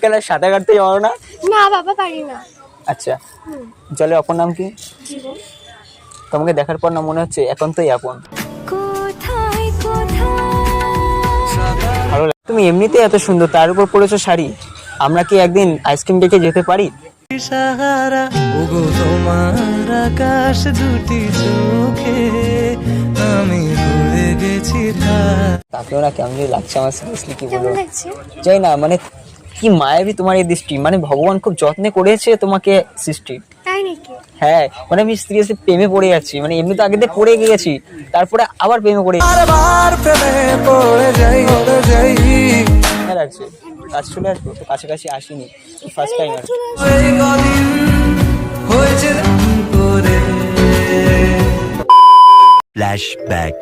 কেন সাঁতার কাটতে যাব না? না বাবা পারি না। আচ্ছা। জলে অপর নাম কি? তোমাকে দেখার পর না মনে হচ্ছে একান্তই আপন। কোথায় কোথায়? ভালো তুমি এমনিতে এত সুন্দর তার উপর পরেছো শাড়ি। আমরা কি একদিন আইসক্রিম ডেকে যেতে পারি? সাহারা ওগো তোমার আকাশ দুটি চোখে আমি ভুলে গেছি তার তাকেও না কেমন লাগছে আমার সিরিয়াসলি কি বলব? যাই না মানে কি মায়াবী তোমার এই দৃষ্টি? মানে ভগবান খুব যত্নে করেছে তোমাকে সৃষ্টি। তাই নাকি? হ্যাঁ মানে আমি সিরিয়াসলি প্রেমে পড়ে যাচ্ছি মানে এমনি তো আগে দিয়ে পড়ে গিয়েছি তারপরে আবার প্রেমে পড়ে বারবার প্রেমে পড়ে যাই পড়ে যাই। লাগছে কাছে চলে আসব তো কাছাকাছি আসিনি ফার্স্ট টাইম আর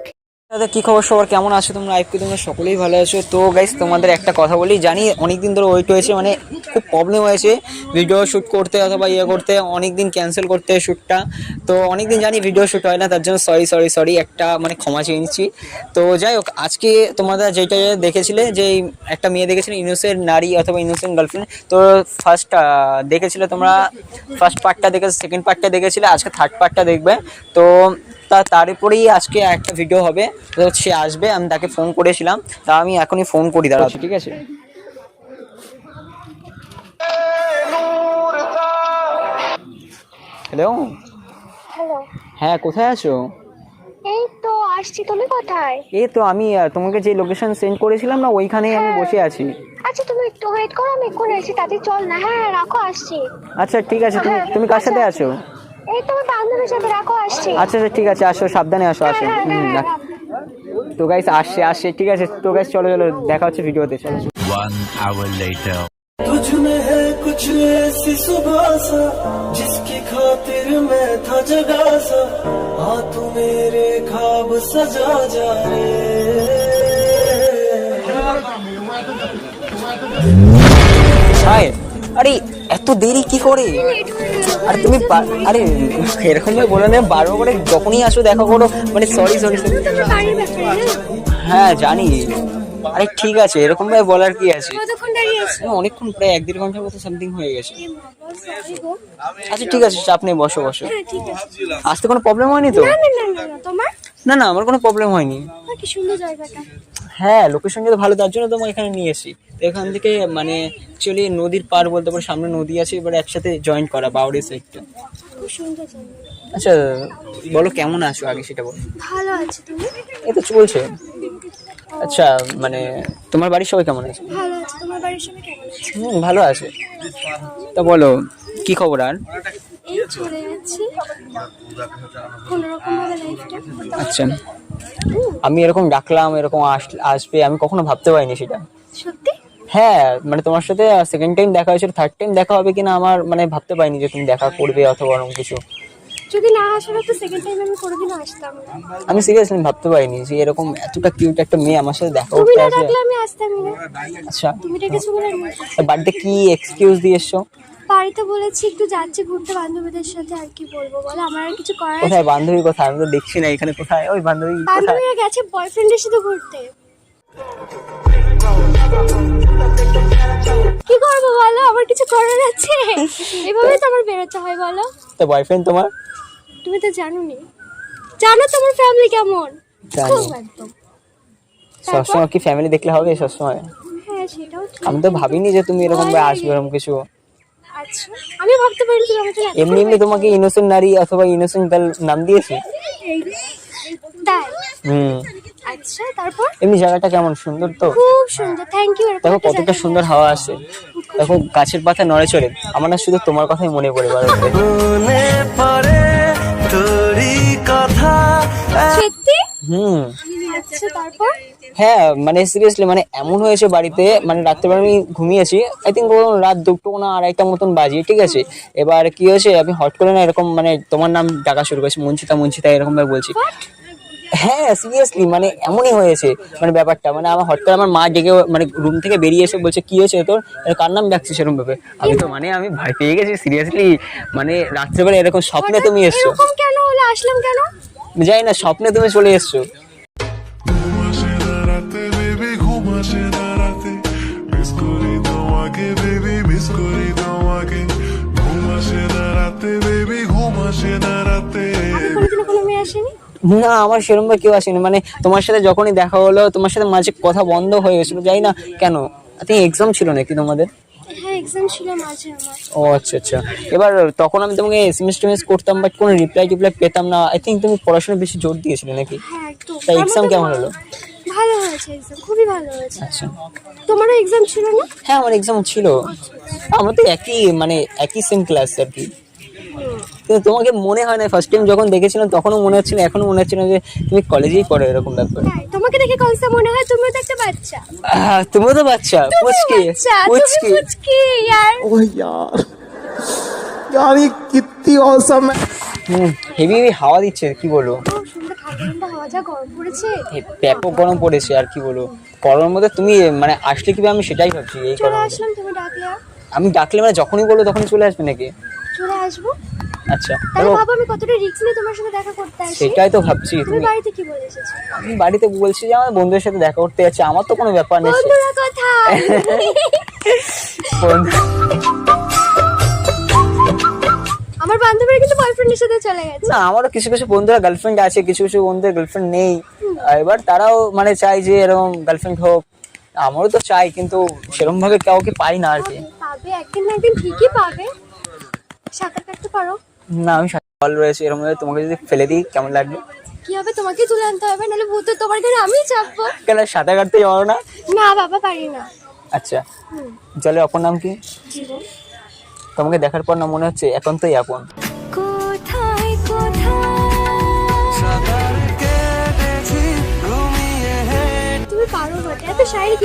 কি। দাদা, কি খবর সবার? কেমন আছো তোমরা? আইপি তোমরা সকলেই ভালো আছো। তো গাইস তোমাদের একটা কথা বলি, জানি অনেকদিন ধরে ওয়েট হয়েছে মানে খুব প্রবলেম হয়েছে ভিডিও শ্যুট করতে অথবা ইয়ে করতে অনেক দিন ক্যান্সেল করতে শ্যুটটা তো অনেক দিন জানি ভিডিও শ্যুট হয় না, তার জন্য সরি সরি সরি একটা মানে ক্ষমা চেয়ে নিচ্ছি। তো যাই হোক, আজকে তোমরা যেটা দেখেছিলে যে একটা মেয়ে দেখেছিলে ইনোসেন্ট নারী অথবা ইনোসেন্ট গার্লফ্রেন্ড তো ফার্স্ট দেখেছিলে তোমরা? ফার্স্ট পার্টটা দেখে সেকেন্ড পার্টটা দেখেছিলে, আজকে থার্ড পার্টটা দেখবে। তো তা তার উপরেই আজকে একটা ভিডিও হবে। তো সে আসবে আমি তাকে ফোন করেছিলাম। তা আমি এখনই ফোন করি দাঁড়াচ্ছি ঠিক আছে। হ্যালো হ্যালো হ্যাঁ কোথায় আছো? এই তো আসছি। তুমি কোথায়? এই তো আমি তোমাকে যে লোকেশন সেন্ড করেছিলাম না ওইখানেই আমি বসে আছি। আচ্ছা তুমি একটু ওয়েট করো আমি এক্ষুনি এসেছি তাতে চল না হ্যাঁ রাখো আসছি। আচ্ছা ঠিক আছে। তুমি তুমি কার সাথে আছো? এই তোমার বান্ধবীর সাথে রাখো আসছি আচ্ছা আচ্ছা ঠিক আছে আসো সাবধানে আসো আসো হ্যাঁ, হুম হ্যাঁ, রাখ। রাখ। তো গাইস আসছে আসছে ঠিক আছে তো গাইস চলো চলো দেখা হচ্ছে ভিডিওতে চলো One hour later. तुझ में है कुछ ऐसी सुबह सा जिसकी खातिर मैं था जगा सा हाँ तू मेरे ख्वाब सजा जा रे হাই আরে এত দেরি কি করে? আরে তুমি আরে এরকম ভাবে বলে না বারো করে যখনই আসো দেখা করো মানে সরি সরি হ্যাঁ জানি। আরে ঠিক আছে এরকম ভাবে বলার কি আছে? হ্যাঁ, অনেকক্ষণ প্রায় এক দেড় ঘণ্টার মতো সামথিং হয়ে গেছে। আচ্ছা ঠিক আছে চাপ নেই বসো বসো। আসতে কোনো প্রবলেম হয়নি তো? না না আমার কোনো প্রবলেম হয়নি। কি সুন্দর জায়গাটা। হ্যাঁ লোকেশন যদি ভালো তার জন্য তো আমি এখানে নিয়ে এসেছি। তো এখান থেকে মানে অ্যাকচুয়ালি নদীর পার বলতে পারো সামনে নদী আছে এবার একসাথে জয়েন করা বাউরি সাইডটা আচ্ছা বলো কেমন আছো? আগে সেটা বলো। ভালো আছে তুমি? এই তো চলছে। আচ্ছা মানে তোমার বাড়ির সবাই কেমন আছে? ভালো আছে। তোমার বাড়ির সবাই কেমন আছে? হুম ভালো আছে। তা বলো কি খবর আর? এই চলে যাচ্ছি কোনো লাইফটা আচ্ছা। আমি এরকম ডাকলাম এরকম আস- আসবে আমি কখনো ভাবতে পারিনি সেটা। সত্যি? হ্যাঁ মানে তোমার সাথে সেকেন্ড টাইম দেখা হয়েছিল থার্ড টাইম দেখা হবে কিনা আমার মানে ভাবতে পারিনি যে তুমি দেখা করবে অথবা অন্য কিছু। যদি না আসার তো সেকেন্ড টাইম আমি কোনোদিন আসতাম না। আমি সিরিয়াসলি ভাবতে পারিনি যে এরকম এতটা কিউট একটা মেয়ে আমার সাথে দেখা তুমি করতে না আসবে ডাকলে আমি আসতামই না। আচ্ছা। তুমি ডেকেছো বলে আমি এসেছি। বার্থডে কি এক্সকিউজ দিয়ে এসছো বাড়িতে বলেছি একটু যাচ্ছি ঘুরতে বান্ধবীদের সাথে আর কি বলব বলো? আমার আর কিছু করার কোথায় বান্ধবী কোথায় আমি তো দেখছি না এখানে কোথায়। ওই বান্ধবী কোথায়? বান্ধবীরা গেছে বয়ফ্রেন্ডের সাথে ঘুরতে। করার আছে? এভাবে তো আমার বেরোতে হয় বলো। তো বয়ফ্রেন্ড তোমার? তুমি তো জানো নি জানো তোমার ফ্যামিলি কেমন। খুব একদম? সবসময় কি ফ্যামিলি দেখলে হবে সবসময়? হ্যাঁ সেটাও ঠিক। আমি তো ভাবিনি যে তুমি এরকম ভাবে আসবে এরকম কিছু। আচ্ছা আমি ভাবতে পারি তুমি আমাকে এমনি এমনি তোমাকে ইনোসেন্ট নারী অথবা ইনোসেন্ট গার্ল নাম দিয়েছি? তাই? হুম। আচ্ছা তারপর? এমনি জায়গাটা কেমন? সুন্দর তো? খুব সুন্দর থ্যাংক ইউ দেখো কতটা সুন্দর হাওয়া আসে। দেখো গাছের পাতা নড়ে চড়ে আমার না শুধু তোমার কথাই মনে পড়ে বারবার করে। মনে পড়ে তোরই কথা। সত্যি? হুম। আচ্ছা হ্যাঁ মানে সিরিয়াসলি মানে এমন হয়েছে বাড়িতে মানে রাত্রেবেলা আমি ঘুমিয়েছি আই থিঙ্ক রাত দুটো না আড়াইটা মতন বাজে ঠিক আছে? এবার কি হয়েছে আমি হট করে না এরকম মানে তোমার নাম ডাকা শুরু করেছি মঞ্চিতা মঞ্চিতা এরকম ভাবে বলছি। হ্যাঁ সিরিয়াসলি মানে এমনই হয়েছে মানে ব্যাপারটা মানে আমার হঠাৎ করে আমার মা ডেকে মানে রুম থেকে বেরিয়ে এসে বলছে কি হয়েছে তোর? কার নাম ডাকছিস সেরকম ভাবে? আমি তো মানে আমি ভয় পেয়ে গেছি সিরিয়াসলি মানে রাত্রেবেলা এরকম স্বপ্নে তুমি এসছো। কেন হলো? আসলাম কেন? যাই না স্বপ্নে তুমি চলে এসছো। ঘুম না আমার সেরকম ভাবে কেউ আসেনি। মানে তোমার সাথে যখনই দেখা হলো তোমার সাথে মাঝে কথা বন্ধ হয়ে গেছিল যাই না কেন। তুমি এক্সাম ছিল নাকি তোমাদের? হ্যাঁ এক্সাম ছিল মাঝে আমার। ও আচ্ছা আচ্ছা। এবার তখন আমি তোমাকে এসএমএস টেমএস করতাম বাট কোনো রিপ্লাই টিপ্লাই পেতাম না। আই থিঙ্ক তুমি পড়াশোনা বেশি জোর দিয়েছিলে নাকি? হ্যাঁ একটু তা exam কেমন হলো? ভালো হয়েছে এক্সাম খুবই ভালো হয়েছে। আচ্ছা। তোমারও এক্সাম ছিল না? হ্যাঁ আমার এক্সাম ছিল। আমরা তো একই মানে একই সেম ক্লাস আর কি। কিন্তু তোমাকে মনে হয় না ফার্স্ট টাইম যখন দেখেছিলাম তখনও মনে হচ্ছিল এখনো মনে হচ্ছে না যে তুমি কলেজেই পড়ো এরকম ব্যাপার তাই তোমাকে দেখে কনসা মনে হয় তুমিও তো একটা বাচ্চা আহ, তুমিও তো বাচ্চা পুচকি বাচ্চা তুমি পুচকি পুচকি यार ओ यार यार ये कितनी औसम है হুম হেভি হেভি হাওয়া দিচ্ছে কি বলবো ও সুন্দর ঠান্ডা ঠান্ডা হাওয়া যা গরম পড়েছে এই ব্যাপক গরম পড়েছে আর কি বলবো গরমের মধ্যে তুমি মানে আসলে কি আমি সেটাই ভাবছি এই চলে গরমে আসলাম তুমি ডাকলে আর? আমি ডাকলে মানে যখনই বলবো তখনই চলে আসবে নাকি চলে আসবো আচ্ছা তাহলে ভাবো আমি কতটা রিস্ক নিয়ে তোমার সাথে দেখা করতে আসি। সেটাই তো ভাবছি তুমি বাড়িতে কি বলে এসেছ? আমি বাড়িতে বলছি যে আমার বন্ধুদের সাথে দেখা করতে যাচ্ছি আমার তো কোনো ব্যাপার নেই। বন্ধুরা বন্ধু- আমার বান্ধবীরা কিন্তু বয়ফ্রেন্ডের সাথে চলে গেছে। না আমারও কিছু কিছু বন্ধুরা গার্লফ্রেন্ড আছে কিছু কিছু বন্ধুদের গার্লফ্রেন্ড নেই। এবার তারাও মানে চাই যে এরকম গার্লফ্রেন্ড হোক। আমারও তো চাই কিন্তু সেরকম ভাবে কাউকে পাই না আর কি। পাবে একদিন না একদিন ঠিকই পাবে। সাঁতার কাটতে পারো। না আমি সকাল রয়েছে এর মধ্যে তোমাকে যদি ফেলে দিই কেমন লাগবে? কি হবে? তোমাকে তুলে আনতে হবে নাহলে ভূত তোমার ঘরে আমি চাপবো। কেন সাঁতার কাটতে যাব না? না বাবা পারি না। আচ্ছা। জলের অপর নাম কি? তোমাকে দেখার পর না মনে হচ্ছে এখন তোই আপন। কোথায়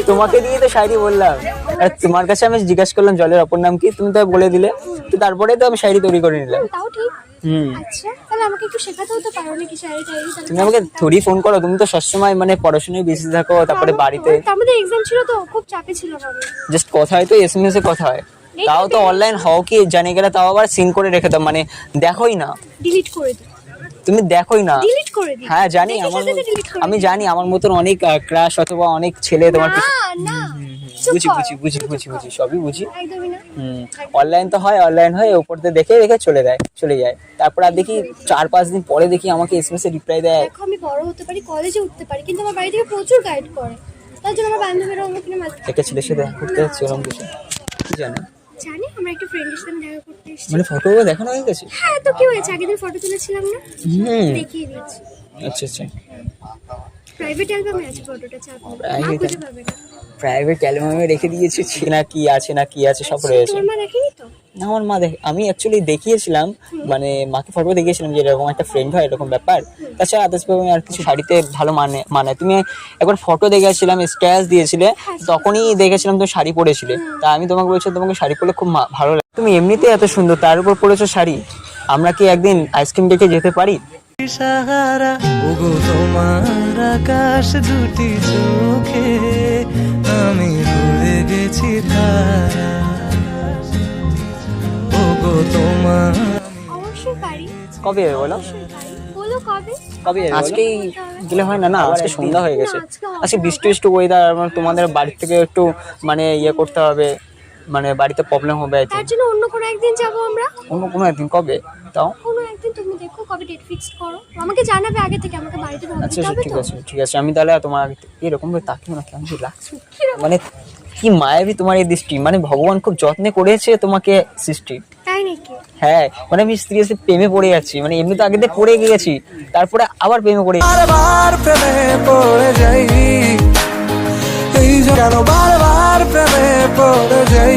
তোমাকে দিয়ে তো শায়রি বললাম। আর তোমার কাছে আমি জিজ্ঞাসা করলাম জলের অপর নাম কি? তুমি তো বলে দিলে। তো তারপরে তো আমি শায়রি তৈরি করে নিলাম। তাও ঠিক? হুম। আচ্ছা তুমি আমাকে থোড়ি ফোন করো তুমি তো সবসময় মানে পড়াশোনায় বেশি থাকো তারপরে বাড়িতে। এক্সাম ছিল তো খুব চাপে ছিল জাস্ট কথা হয় তো এসএমএস এ কথা হয়। তাও তো অনলাইন হও কি জানে গেলে তাও আবার সিন করে রেখে দাও মানে দেখোই না। ডিলিট করে তুমি দেখোই না। ডিলিট করে দিই হ্যাঁ জানি আমার আমি জানি আমার মতন অনেক ক্রাশ অথবা অনেক ছেলে তোমার না না বুঝি বুঝি বুঝি বুঝি বুঝি সবই বুঝি। অনলাইন তো হয় অনলাইন হয় উপর দিয়ে দেখে দেখে চলে যায় চলে যায়। তারপর আর দেখি চার পাঁচ দিন পরে দেখি আমাকে এসএমএস এ রিপ্লাই দেয়। দেখো আমি বড় হতে পারি কলেজে উঠতে পারি কিন্তু আমার বাড়ি থেকে প্রচুর গাইড করে। তার জন্য আমার বান্ধবীরা আমাকে মাঝে একটা ছেলের সাথে যাচ্ছে এরকম কিছু? কি জানো। জানি আমরা একটা ফ্রেন্ডের সাথে দেখা করতে এসেছি। মানে ফটো দেখানো হয়ে গেছে? হ্যাঁ তো কি হয়েছে? আগের দিন ফটো তুলেছিলাম না? হুম। দেখিয়ে দিয়েছি। আচ্ছা আচ্ছা। প্রাইভেট অ্যালবামে আছে ফটোটা প্রাইভেট অ্যালবামে রেখে দিয়েছি না কি আছে না কি আছে সব রয়েছে। দেখেনি তো? না, আমার মা দেখ আমি অ্যাকচুয়ালি দেখিয়েছিলাম মানে মাকে ফটো দেখিয়েছিলাম যে এরকম একটা ফ্রেন্ড হয় এরকম ব্যাপার। তাছাড়া আদার্স আমি আর কিছু শাড়িতে ভালো মানে মানে তুমি একবার ফটো দেখেছিলাম স্ট্যাটাস দিয়েছিলে তখনই দেখেছিলাম তুমি শাড়ি পরেছিলে। তা আমি তোমাকে বলছিলাম তোমাকে শাড়ি পরলে খুব ভালো লাগে। তুমি এমনিতে এত সুন্দর তার উপর পরেছো শাড়ি। আমরা কি একদিন আইসক্রিম ডেকে যেতে পারি? সাহারা ওগো তোমার আকাশ দুটি চোখে আমি রয়ে গেছি তারা। ওগো তোমার কবে যাবে বলো? কবে? কবে আজকেই গেলে হয় না না? আজকে সন্ধ্যা হয়ে গেছে। আজকে বৃষ্টি বৃষ্টি ওয়েদার তোমাদের বাড়ি থেকে একটু মানে ইয়ে করতে হবে মানে বাড়িতে প্রবলেম হবে। তার জন্য অন্য কোনো একদিন যাব আমরা? অন্য কোনো একদিন কবে? কোনো একদিন তুমি দেখো কবে ডেট ফিক্স করো। আমাকে জানাবে আগে থেকে আমাকে বাড়িতে আচ্ছা দিতে আচ্ছা হবে ঠিক তো। আছে ঠিক আছে। আমি তাহলে তোমার আগে থেকে- এরকম ভাবে তাকিও না কেমন যে লাগছে। মানে কি মায়াবী তোমার এই দৃষ্টি। মানে ভগবান খুব যত্নে করেছে তোমাকে সৃষ্টি। তাই নাকি? হ্যাঁ মানে আমি সিরিয়াসলি প্রেমে পড়ে যাচ্ছি। মানে এমনি তো আগে দিয়ে পড়ে গিয়েছি তারপরে আবার প্রেমে পড়ে বারবার প্রেমে পড়ে যাই। এই যে- কেন বারবার প্রেমে পড়ে যাই?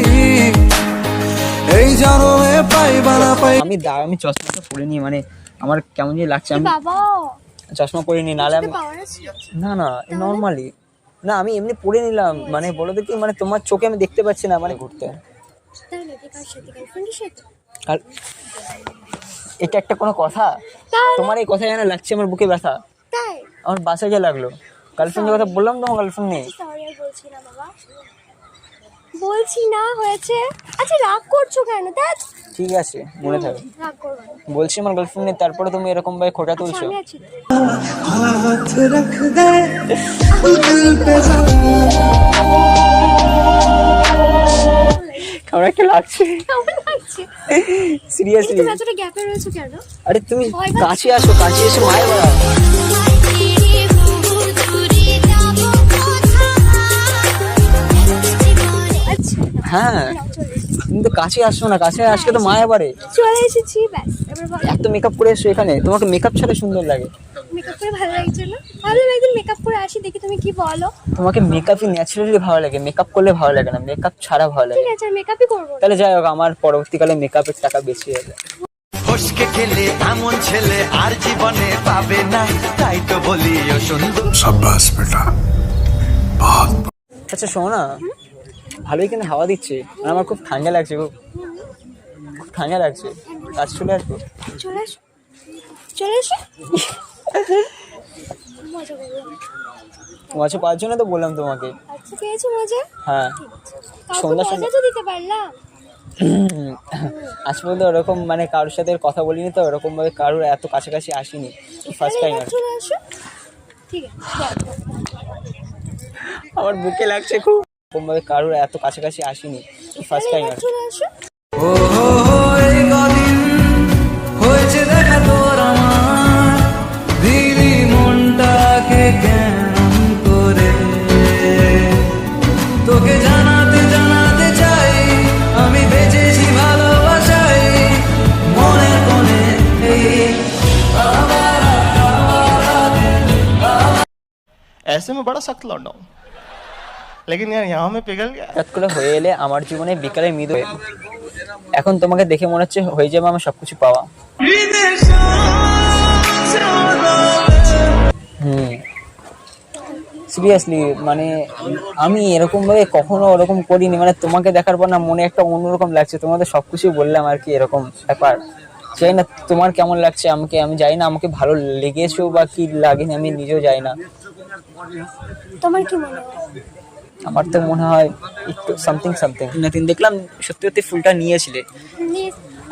এই জন্মে পাইবা না পাই। আমি দা- আমি চশমাটা পরে নি মানে আমার কেমন যে লাগছে আমি বাবা। চশমা পরে নি নাহলে আমি পাওয়ার আছে? না না নর্মালি না আমি এমনি পরে নিলাম মানে বলো দেখি মানে তোমার চোখে আমি দেখতে পাচ্ছি না মানে ঘুরতে। তাই নাকি কার সাথে গার্লফ্রেন্ডের সাথে? আর এটা একটা কোনো কথা? তোমার এই কথা জানা লাগছে আমার বুকে ব্যথা। তাই? আমার বাসায় গিয়ে লাগল। গার্লফ্রেন্ডের কথা বললাম তোমার গার্লফ্রেন্ড নেই। সরি আর বলছি না বাবা। বলছি না হয়েছে। আচ্ছা রাগ করছ কেন? দ্যাট ঠিক আছে মনে থাকে। রাগ করবে বলছি আমার গার্লফ্রেন্ড নেই তারপরে তুমি এরকম ভাই খোটা আচ্ছা, তুলছো। হাত রাখ দে দিল পে কেমন কি লাগছে। সিরিয়াসলি তুমি এতটা গ্যাপে রয়েছো কেন? আরে তুমি কাছে আসো কাছে এসো মায়ের বাবা হ্যাঁ। তুমি তো কাছে আসছো না কাছে আজকে তো মায়া বাড়ে চলে এসেছি এত মেকআপ করে এসো এখানে তোমাকে মেকআপ ছাড়া সুন্দর লাগে। ভালো মেকআপ করে আসি দেখি তুমি কি তোমাকে মেকআপই ন্যাচারালি ভালো লাগে মেকআপ করলে ভালো লাগে না মেকআপ ছাড়া ভালো লাগে। যাই হোক আমার পরবর্তীকালে মেকআপের টাকা বেশি হয়ে যায় খেলে এমন ছেলে আর আচ্ছা, না আচ্ছা শোনা না ভালোই কিন্তু হাওয়া দিচ্ছে। আর আমার খুব ঠান্ডা লাগছে খুব খুব ঠান্ডা লাগছে। কাজ চলে আসব। চলে আসো চলে এসো মজা পাওয়ার জন্য তো বললাম তোমাকে। আচ্ছা পেয়েছ মজা? হ্যাঁ। সন্ধ্যা সন্ধ্যা তো দিতে পারলাম। আজ পর্যন্ত ওরকম মানে কারোর সাথে কথা বলিনি তো ওরকম ভাবে কারোর এত কাছাকাছি আসিনি। ফার্স্ট টাইম আসো। যাও। আমার বুকে লাগছে খুব। এরকম ভাবে কারোর এত কাছাকাছি আসিনি ফার্স্ট টাইম এবার চলে আসো হয়েছে দেখা তোর আমার দিলি মনটাকে কেমন করে তোকে জানাতে জানাতে চাই আমি বেঁচেছি ভালোবাসাই মনের কোণে এই ऐसे में बड़ा सख्त लौटा हूँ लेकिन यार यहाँ में पिघल गया হঠাৎ করে হয়ে এলে আমার জীবনে বিকালে মৃদু হয়ে। এখন তোমাকে দেখে মনে হচ্ছে হয়ে যাবে আমার সবকিছু পাওয়া হুম সিরিয়াসলি মানে আমি এরকম ভাবে কখনো ওরকম করিনি মানে তোমাকে দেখার পর না মনে একটা অন্যরকম লাগছে তোমাদের সবকিছু বললাম আর কি এরকম ব্যাপার জানি না তোমার কেমন লাগছে আমাকে আমি জানি না আমাকে ভালো লেগেছো বা কি লাগেনি আমি নিজেও জানি না তোমার কি মনে হয় আমার তো মনে হয় একটু সামথিং সামথিং না তুমি দেখলাম সত্যি সত্যি ফুলটা নিয়েছিলে।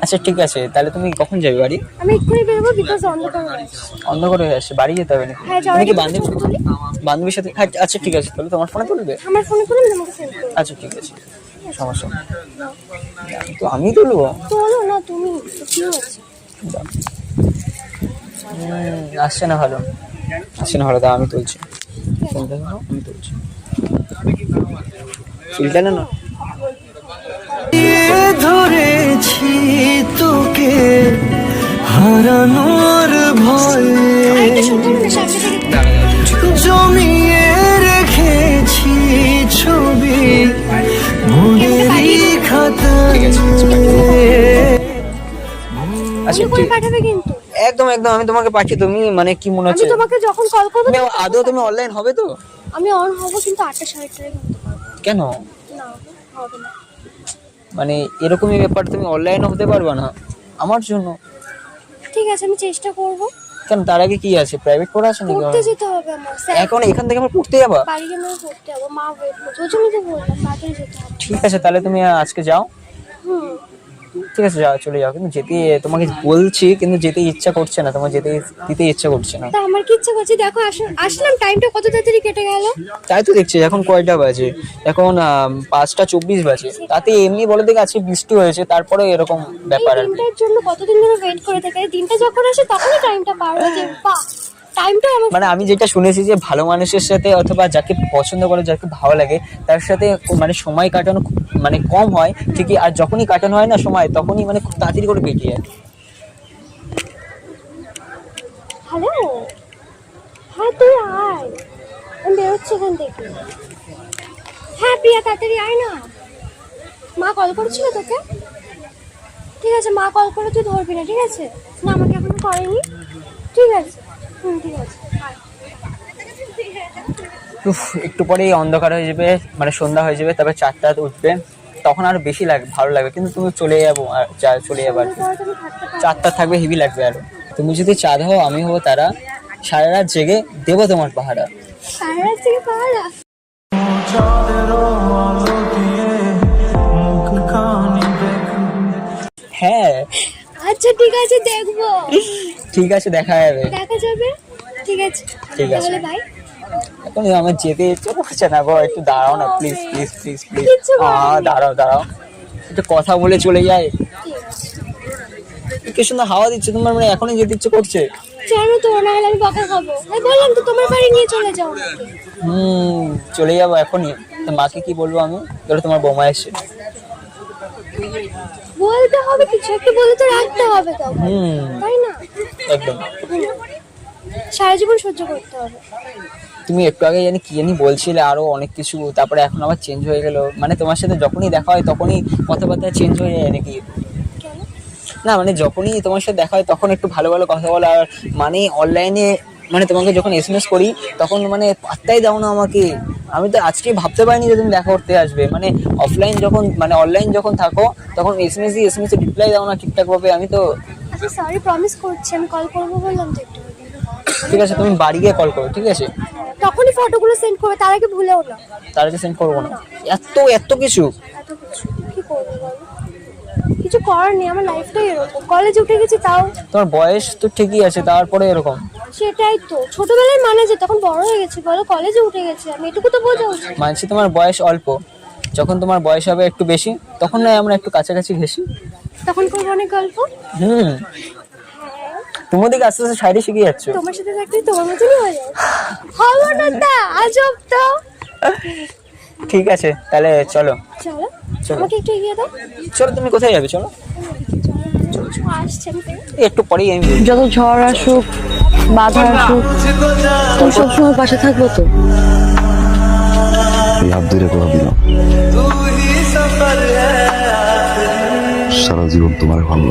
আচ্ছা ঠিক আছে তাহলে তুমি কখন যাবে বাড়ি? আমি এক্ষুনি বেরোবো বিকজ অন্ধকার হয়ে আসছে। অন্ধকার হয়ে আসছে বাড়ি যেতে হবে নাকি? হ্যাঁ, তুমি কি বান্ধবীর ছবি বান্ধবীর সাথে হ্যাঁ, আচ্ছা ঠিক আছে তাহলে তোমার ফোনে তুলবে? আমার ফোনে তুলে আমি তোমাকে সেন্ড করব আচ্ছা ঠিক আছে সমস্যা নেই। তো আমি তুলবো? তোলো না তুমি কি হচ্ছে? আসছে না ভালো। আসছে না ভালো তা আমি তুলছি। আমি তুলছি। না? ধরেছি তোকে হারানোর ভয়ে। জমিয়ে রেখেছি ছবি খাতায়। ঠিক আচ্ছা, পাঠাবে কিন্তু? একদম একদম আমি তোমাকে পাঠিয়ে তুমি মানে কি মনে আমি হচ্ছে? তোমাকে যখন কল করব তুমি আদৌ তুমি অনলাইন হবে তো? আমি অন হব কিন্তু আটটা সাড়ে আটটায় কিন্তু পারব কেন? না হবে না। মানে এরকমই ব্যাপার তুমি অনলাইন হতে পারবে না আমার জন্য। ঠিক আছে আমি চেষ্টা করব। কেন তার আগে কি আছে? প্রাইভেট পড়া আছে নাকি পড়তে যেতে হবে আমার এখন এখান থেকে আমার পড়তে যাবা? বাড়ি গিয়ে আমার পড়তে যাব মা ওয়েট করছে। ওই জন্যই তো বললাম তাড়াতাড়ি যেতে হবে। ঠিক আছে তাহলে তুমি আজকে যাও। হুম। ঠিক আছে যাও চলে যাও। কিন্তু যেতে তোমাকে বলছি কিন্তু যেতে ইচ্ছা করছে না তোমার যেতে দিতে ইচ্ছা করছে না। তা আমার কি ইচ্ছা করছে? দেখো আস- আসলাম টাইমটা কত তাড়াতাড়ি কেটে গেল? তাই তো দেখছি এখন কয়টা বাজে? এখন আম, পাঁচটা চব্বিশ বাজে। তাতে এমনি বলে দেখে আজকে বৃষ্টি হয়েছে তারপরে এরকম এই ব্যাপার আর কি। দিনটার জন্য কতদিন ধরে ওয়েট করে থাকে? দিনটা যখন আসে তখনই টাইমটা পার হয়ে যায়। বাহ! টাইমটা মানে আমি যেটা শুনেছি যে ভালো মানুষের সাথে অথবা যাকে পছন্দ করে যাকে ভালো লাগে তার সাথে মানে সময় কাটানো মানে কম হয় ঠিকই। আর যখনই কাটানো হয় না সময় তখনই মানে খুব তাড়াতাড়ি করে পেরিয়ে যায়। হ্যালো হ্যাঁ তুই আয়। আমি বেরোচ্ছি এখান থেকে। হ্যাঁ প্রিয়া তাড়াতাড়ি আয় না। মা কল করেছিল তোকে? ঠিক আছে মা কল করে তুই ধরবি না ঠিক আছে? না আমাকে এখনও করেনি। ঠিক আছে। উফ, একটু পরেই অন্ধকার হয়ে যাবে মানে সন্ধ্যা হয়ে যাবে তারপরে চারটা উঠবে। তখন আরও বেশি লাগবে ভালো লাগবে কিন্তু তুমি চলে যাব আর চলে যাব আর চারটা থাকবে হেভি লাগবে আরও। তুমি যদি চাঁদ হও আমি হব তারা। সারা রাত জেগে দেবো তোমার পাহারা। সারা রাত থেকে পাহারা। আচ্ছা ঠিক আছে দেখব। ঠিক আছে দেখা যাবে। দেখা যাবে। ঠিক আছে। ঠিক আছে। তাহলে ভাই এখন আমার যেতে ইচ্ছে করছে না গো একটু দাঁড়াও না প্লিজ প্লিজ প্লিজ প্লিজ বলিনি। দাঁড়াও দাঁড়াও। একটা কথা বলে চলে যায় কি? সুন্দর হাওয়া দিচ্ছে তোমার মানে এখনই যেতে ইচ্ছে করছে? জানো তো না হলে আমি বকা খাব। আমি বললাম তো তোমার বাড়ি নিয়ে চলে যাও। হুম চলে যাব এখনই। তো মাকে কি বলব আমি? ধরো তোমার বৌমা এসে বলতে হবে কিছু একটু বলে তো রাখতে হবে তখন তাই না? একদম। সারা জীবন সহ্য করতে হবে। তুমি একটু আগে জানি কি জানি বলছিলে আরও অনেক কিছু তারপরে এখন আবার চেঞ্জ হয়ে গেল। মানে তোমার সাথে যখনই দেখা হয় তখনই কথাবার্তা চেঞ্জ হয়ে যায় নাকি? না মানে যখনই তোমার সাথে দেখা হয় তখন একটু ভালো ভালো কথা বলা আর মানে অনলাইনে মানে তোমাকে যখন এস এম এস করি তখন মানে পাত্তাই দাও না আমাকে। আমি তো আজকে ভাবতে পারিনি যে তুমি দেখা করতে আসবে। মানে অফলাইন যখন মানে অনলাইন যখন থাকো তখন এস এম এস দিয়ে এস এম এস রিপ্লাই দাও না ঠিকঠাক ভাবে। আমি তো আচ্ছা সরি প্রমিস করছি আমি কল করব বললাম তো একটু। ঠিক আছে তুমি বাড়ি গিয়ে কল করো ঠিক আছে? তখনই ফটোগুলো সেন্ড করবে তার আগে ভুলেও না। তার আগে সেন্ড করব না। এত এত কিছু। এত কিছু। কি করব বলো? কিছু করার নেই আমার লাইফটাই এরকম। কলেজে উঠে গেছি তাও তোমার বয়স তো ঠিকই আছে তারপরে এরকম। সেটাই তো। ছোটবেলায় মানে যে তখন বড় হয়ে গেছি বলো কলেজে উঠে গেছি আমি এটুকু তো বোঝা উচিত। মানছি তোমার বয়স অল্প। যখন তোমার বয়স হবে একটু বেশি তখন নয় আমরা একটু কাছাকাছি ঘেসি তখন করব অনেক গল্প? হুম। তুমি ওদিকে আস্তে আস্তে সাইডে শিখে যাচ্ছ। তোমার সাথে থাকলে তোমার মতনই হয়ে যায়। হব না তা আজব তো। ঠিক আছে তাহলে চলো। চলো চলো। আমাকে একটু এগিয়ে দাও। চলো তুমি কোথায় যাবে চলো। আসছে একটু পরেই আমি যত ঝড় আসুক বাধা আসুক তুমি সবসময় পাশে থাকব তো। হাত ধরে কথা দিলাম সারা জীবন তোমার ভালো।